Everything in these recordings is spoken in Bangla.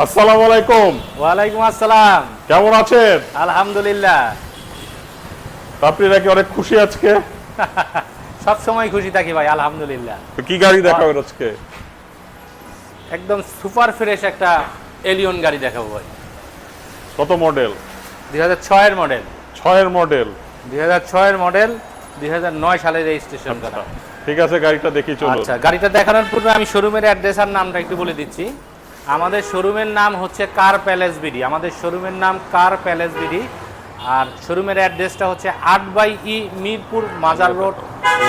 আসসালামু আলাইকুম। ওয়ালাইকুম আসসালাম। কেমন আছেন? আলহামদুলিল্লাহ। নাকি অনেক খুশি আজকে? সব সময় খুশি থাকি ভাই আলহামদুলিল্লাহ। কি গাড়ি দেখাবেন আজকে? একদম সুপার ফ্রেশ একটা এলিয়ন গাড়ি দেখাবো ভাই। কত মডেল? দুই হাজার ছয়ের মডেল। ছয়ের মডেল। দুই হাজার ছয়ের মডেল দুই হাজার নয় সালের রেজিস্ট্রেশন করা ঠিক আছে গাড়িটা দেখি চলুন। আচ্ছা গাড়িটা দেখানোর পূর্বে আমি শোরুমের অ্যাড্রেস আর নামটা একটু বলে দিচ্ছি। আমাদের শোরুমের নাম হচ্ছে কার প্যালেস বিডি। আমাদের শোরুমের নাম কার প্যালেস বিডি। আর শোরুমের অ্যাড্রেসটা হচ্ছে আট বাই ই মিরপুর মাজার রোড,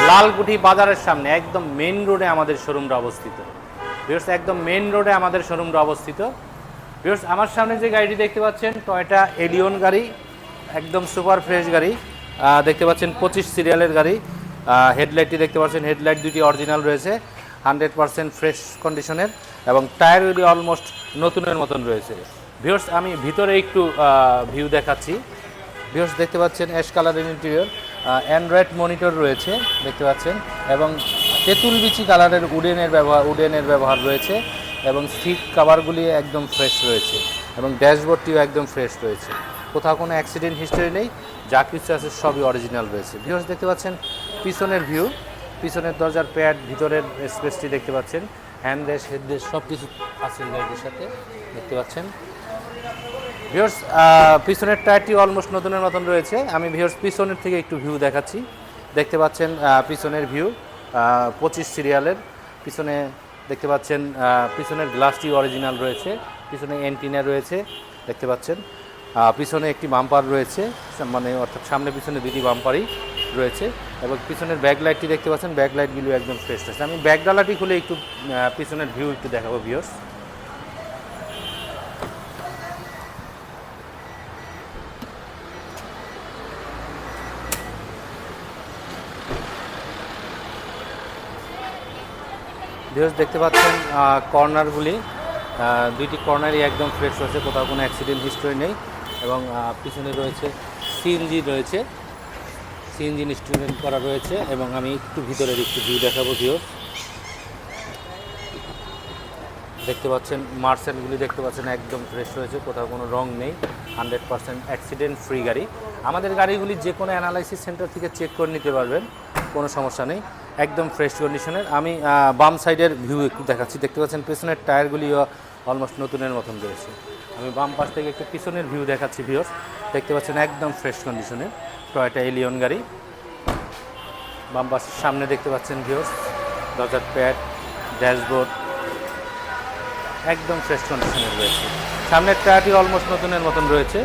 লালকুঠি বাজারের সামনে, একদম মেন রোডে আমাদের শোরুমটা অবস্থিত। ভিউর্স একদম মেন রোডে আমাদের শোরুমটা অবস্থিত। ভিউর্স আমার সামনে যে গাড়িটি দেখতে পাচ্ছেন টয়টা এলিয়ন গাড়ি, একদম সুপার ফ্রেশ গাড়ি। দেখতে পাচ্ছেন পঁচিশ সিরিয়ালের গাড়ি। হেডলাইটটি দেখতে পাচ্ছেন হেডলাইট দুটি অরিজিনাল রয়েছে। হান্ড্রেড পার্সেন্ট ফ্রেশ কন্ডিশনের এবং টায়ারগুলি অলমোস্ট নতুনের মতন রয়েছে। ভিউর্স আমি ভিতরে একটু ভিউ দেখাচ্ছি। ভিউর্স দেখতে পাচ্ছেন অ্যাশ কালারের ইন্টেরিয়র অ্যান্ড্রয়েড মনিটর রয়েছে, দেখতে পাচ্ছেন, এবং তেঁতুল বিচি কালারের উডেনের ব্যবহার উডেনের ব্যবহার রয়েছে, এবং সিট কাভারগুলি একদম ফ্রেশ রয়েছে, এবং ড্যাশবোর্ডটিও একদম ফ্রেশ রয়েছে। কোথাও কোনো অ্যাক্সিডেন্ট হিস্টোরি নেই, যা কিছু আছে সবই অরিজিনাল রয়েছে। ভিউর্স দেখতে পাচ্ছেন, পিছনের ভিউ পিছনের দরজার প্যাড, ভিতরের স্পেসটি দেখতে পাচ্ছেন। হ্যান্ড রেস হেড রেস সব কিছু আছে গাড়িটির সাথে, দেখতে পাচ্ছেন। ভিউর্স পিছনের টায়ারটি অলমোস্ট নতুনের মতন রয়েছে। আমি ভিউর্স পিছনের থেকে একটু ভিউ দেখাচ্ছি। দেখতে পাচ্ছেন পিছনের ভিউ পঁচিশ সিরিয়ালের পিছনে দেখতে পাচ্ছেন পিছনের গ্লাসটি অরিজিনাল রয়েছে। পিছনে এন্টিনা রয়েছে, দেখতে পাচ্ছেন। পিছনে একটি বাম্পার রয়েছে মানে অর্থাৎ সামনে পিছনে দুটি বাম্পারই রয়েছে এবং পিছনের ব্যাক লাইটটি দেখতে পাচ্ছেন, ব্যাক লাইটগুলো একদম ফ্রেশ রয়েছে। আমি ব্যাক ডালাটি খুলে একটু পিছনের ভিউ একটু দেখাবো ভিউর্স ভিউস দেখতে পাচ্ছেন কর্নারগুলি দুইটি কর্নারই একদম ফ্রেশ রয়েছে, কোথাও কোনো অ্যাক্সিডেন্ট হিস্টোরি নেই এবং পিছনে রয়েছে সিএনজি রয়েছে। সিএনজি ইনস্ট্রুমেন্ট করা রয়েছে এবং আমি একটু ভিতরের একটু ভিউ দেখাবো, ভিউ। দেখতে পাচ্ছেন মার্সেলগুলি দেখতে পাচ্ছেন, একদম ফ্রেশ রয়েছে, কোথাও কোনো রং নেই হান্ড্রেড পার্সেন্ট অ্যাক্সিডেন্ট ফ্রি গাড়ি। আমাদের গাড়িগুলি যে কোনো অ্যানালাইসিস সেন্টার থেকে চেক করে নিতে পারবেন, কোনো সমস্যা নেই, একদম ফ্রেশ কন্ডিশনের আমি বাম সাইডের ভিউ একটু দেখাচ্ছি, দেখতে পাচ্ছেন, পেছনের টায়ারগুলিও অলমোস্ট নতুনের মতন রয়েছে। আমি বাম পাশ থেকে একটু পিছনের ভিউ দেখাচ্ছি ভিউস দেখতে পাচ্ছেন একদম ফ্রেশ কন্ডিশনের টয়টা এলিয়ন গাড়ি। বাম পাশের সামনে দেখতে পাচ্ছেন ভিউস দরজার প্যাড ড্যাশবোর্ড একদম ফ্রেশ কন্ডিশনের রয়েছে। সামনের টায়ারটি অলমোস্ট নতুনের মতন রয়েছে।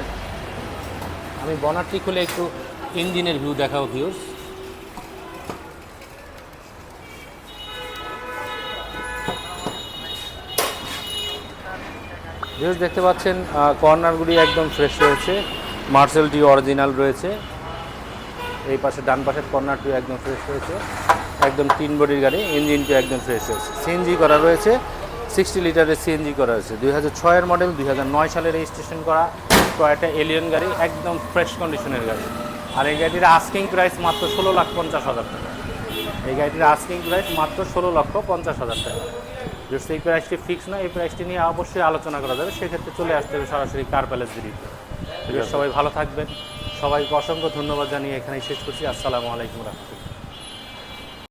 আমি বনারটি খুলে একটু ইঞ্জিনের ভিউ দেখাও ভিউস ভিউস দেখতে পাচ্ছেন কর্নারগুলি একদম ফ্রেশ রয়েছে। মার্সেলটি অরিজিনাল রয়েছে। এই পাশে, ডান পাশের কর্নারটিও একদম ফ্রেশ রয়েছে। একদম তিন বডির গাড়ি ইঞ্জিনটিও একদম ফ্রেশ রয়েছে। সিএনজি করা রয়েছে। সিক্সটি লিটারের সিএনজি করা রয়েছে। দুই হাজার ছয়ের মডেল দুই হাজার নয় সালে রেজিস্ট্রেশন করা টয়টা এলিয়ন গাড়ি, একদম ফ্রেশ কন্ডিশনের গাড়ি। আর এই গাড়িটির আস্কিং প্রাইস মাত্র ষোলো লাখ পঞ্চাশ হাজার টাকা। এই গাড়িটির আস্কিং প্রাইস মাত্র ষোলো লক্ষ পঞ্চাশ হাজার টাকা। যদি এই প্রাইসটি ফিক্স না এই প্রাইসটি নিয়ে অবশ্যই আলোচনা করা যাবে। সেক্ষেত্রে চলে আসতে হবে সরাসরি কার প্যালেস দিদিতে সবাই ভালো থাকবেন। সবাইকে অসংখ্য ধন্যবাদ জানিয়ে এখানেই শেষ করছি। আসসালামু আলাইকুম রহমতুল্লাহ।